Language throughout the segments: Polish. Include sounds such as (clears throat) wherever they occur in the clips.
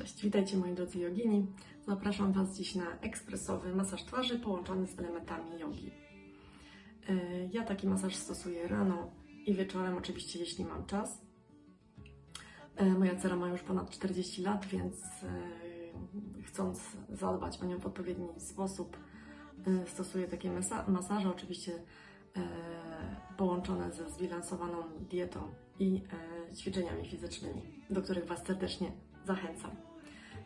Cześć, witajcie moi drodzy jogini. Zapraszam Was dziś na ekspresowy masaż twarzy połączony z elementami jogi. E, Ja taki masaż stosuję rano i wieczorem, oczywiście jeśli mam czas. E, Moja cera ma już ponad 40 lat, więc e, chcąc zadbać o nią w odpowiedni sposób, stosuję takie masa- masaże, oczywiście połączone ze zbilansowaną dietą i ćwiczeniami fizycznymi, do których Was serdecznie zachęcam.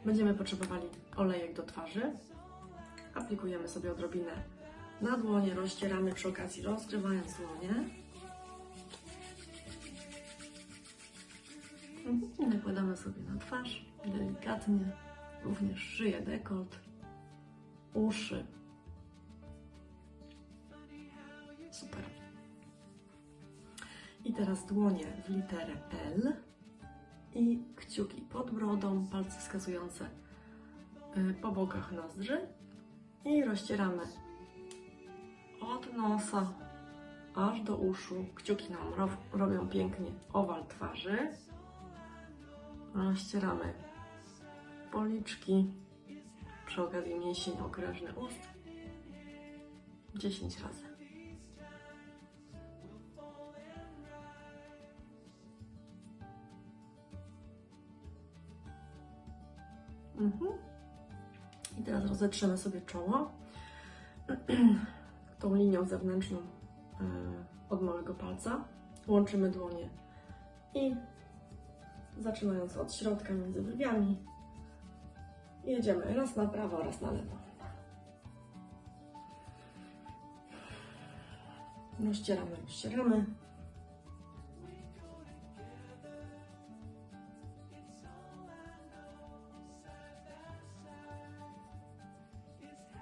Będziemy potrzebowali olejek do twarzy. Aplikujemy sobie odrobinę na dłonie, rozcieramy przy okazji rozgrzewając dłonie. I nakładamy sobie na twarz delikatnie, również szyję, dekolt, uszy. Super. I teraz dłonie w literę L i kciuki pod brodą, palce wskazujące y, po bokach nozdrzy i rozcieramy od nosa aż do uszu. Kciuki nam ro- robią pięknie owal twarzy. Rozcieramy policzki, przy okazji mięsień okrężny ust 10 razy. Rozetrzemy sobie czoło (clears throat) tą linią zewnętrzną e, od małego palca. Łączymy dłonie i zaczynając od środka między brwiami jedziemy raz na prawo, raz na lewo. Rozcieramy, rozcieramy.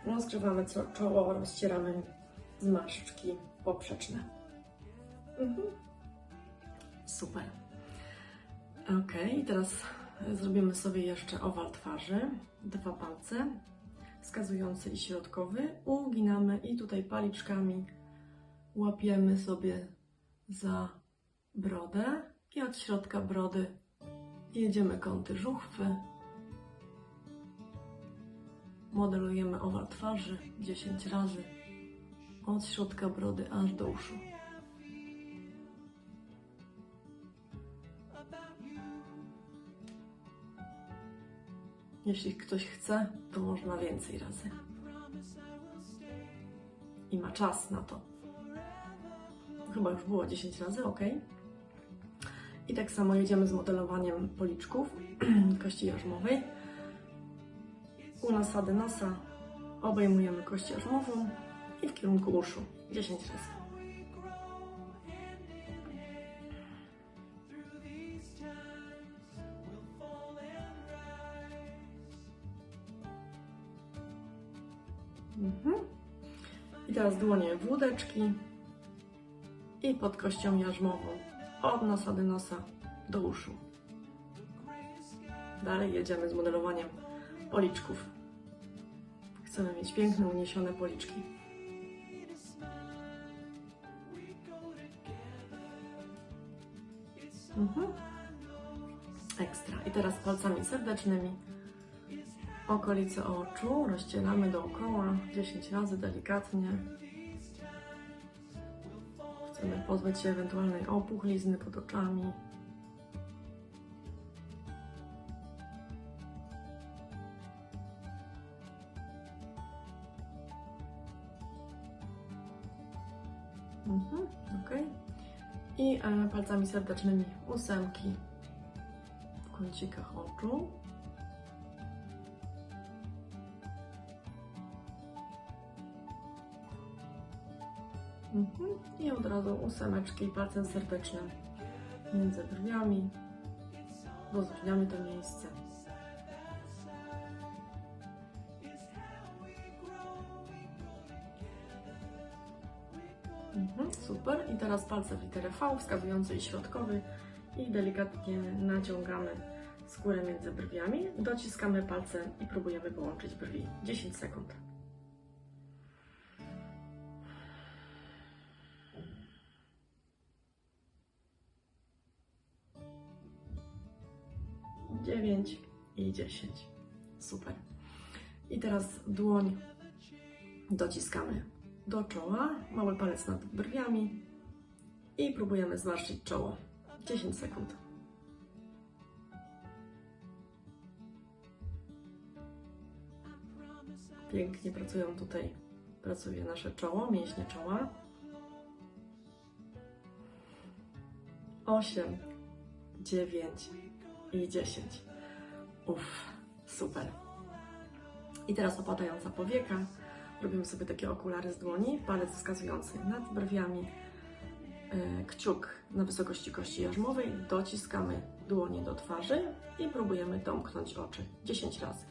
Rozgrzewamy czoło, rozcieramy zmarszczki poprzeczne. Mhm. Super. Ok, teraz zrobimy sobie jeszcze owal twarzy. Dwa palce, wskazujący i środkowy. Uginamy i tutaj paliczkami łapiemy sobie za brodę i od środka brody jedziemy kąty żuchwy. Modelujemy owal twarzy 10 razy od środka brody aż do uszu. Jeśli ktoś chce, to można więcej razy. I ma czas na to. Chyba już było 10 razy, ok. I tak samo jedziemy z modelowaniem policzków, (clears throat) kości jarzmowej. U nasady nosa obejmujemy kość jarzmową i w kierunku uszu 10 razy. Mhm. I teraz dłonie w łódeczki i pod kością jarzmową od nasady nosa do uszu. Dalej jedziemy z modelowaniem policzków. Chcemy mieć piękne, uniesione policzki. Mhm. Ekstra. I teraz palcami serdecznymi okolice oczu rozcieramy dookoła 10 razy delikatnie. Chcemy pozbyć się ewentualnej opuchlizny pod oczami. Mhm. I e, palcami serdecznymi ósemki w kącikach oczu. Mhm. I od razu ósemeczki palcem serdecznym między brwiami. Rozróżniamy to miejsce. Mhm, super. I teraz palce w literę V, wskazujący i środkowy. I delikatnie naciągamy skórę między brwiami. Dociskamy palce i próbujemy połączyć brwi. 10 sekund. dziewięć, i 10. Super. I teraz dłoń dociskamy do czoła, mały palec nad brwiami i próbujemy zmarszczyć czoło. 10 sekund. Pięknie pracują tutaj, pracuje nasze czoło, mięśnie czoła. 8, 9 i 10. Uff, super. I teraz opadająca powieka. Robimy sobie takie okulary z dłoni, palec wskazujący nad brwiami, e, kciuk na wysokości kości jarzmowej, dociskamy dłonie do twarzy i próbujemy domknąć oczy 10 razy.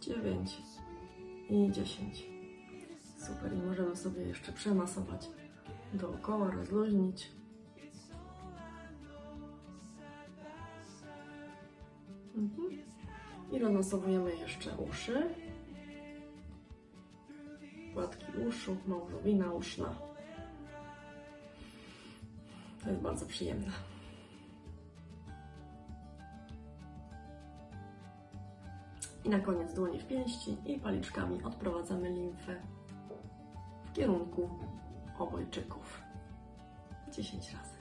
Dziewięć i dziesięć. Super, i możemy sobie jeszcze przemasować dookoła, rozluźnić. Mhm. I rozmasowujemy jeszcze uszy. Płatki uszu, małżowina uszna. To jest bardzo przyjemne. I na koniec dłonie w pięści i paliczkami odprowadzamy limfę w kierunku obojczyków. 10 razy.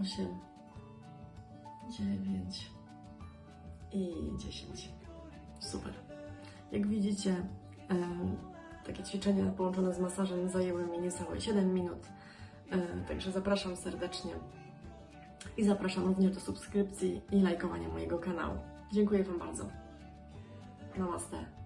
Osiem, dziewięć i dziesięć. Super. Jak widzicie, takie ćwiczenia połączone z masażem zajęły mi niecałe 7 minut. E, Także zapraszam serdecznie i zapraszam również do subskrypcji i lajkowania mojego kanału. Dziękuję Wam bardzo. Namaste.